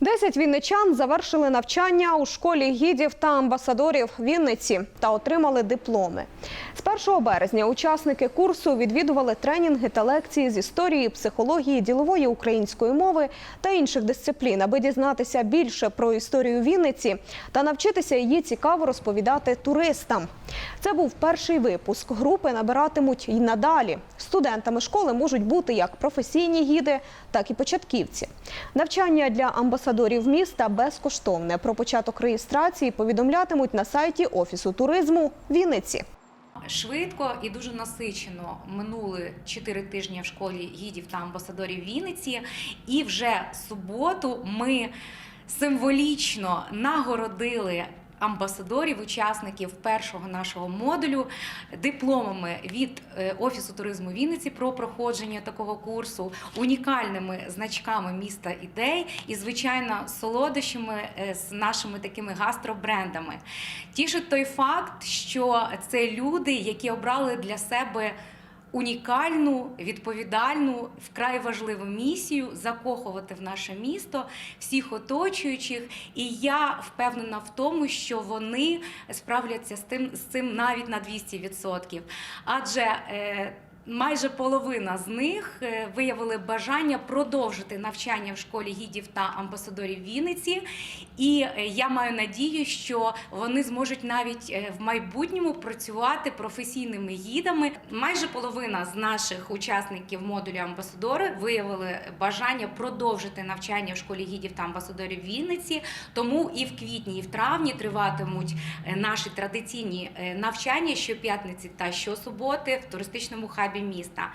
Десять вінничан завершили навчання у школі гідів та амбасадорів Вінниці та отримали дипломи. З 1 березня учасники курсу відвідували тренінги та лекції з історії, психології, ділової української мови та інших дисциплін, аби дізнатися більше про історію Вінниці та навчитися її цікаво розповідати туристам. Це був перший випуск. Групи набиратимуть і надалі. Студентами школи можуть бути як професійні гіди, так і початківці. Навчання для амбасадорів міста безкоштовне. Про початок реєстрації повідомлятимуть на сайті Офісу туризму Вінниці. Швидко і дуже насичено минули 4 тижні в школі гідів та амбасадорів Вінниці. І вже суботу ми символічно нагородили амбасадорів, учасників першого нашого модулю дипломами від е, Офісу туризму Вінниці про проходження такого курсу, унікальними значками міста ідей і, звичайно, солодощами е, з нашими такими гастробрендами. Тішить той факт, що це люди, які обрали для себе унікальну, відповідальну, вкрай важливу місію закохувати в наше місто всіх оточуючих. І я впевнена в тому, що вони справляться з тим з цим навіть на 200%. Адже е, Майже половина з них е, виявили бажання продовжити навчання в школі гідів та амбасадорів Вінниці, і е, я маю надію, що вони зможуть навіть е, в майбутньому працювати професійними гідами. Майже половина з наших учасників модулю амбасадори виявили бажання продовжити навчання в школі гідів та амбасадорів Вінниці. Тому і в квітні, і в травні триватимуть наші традиційні навчання щоп'ятниці та щосуботи в туристичному хабі міста.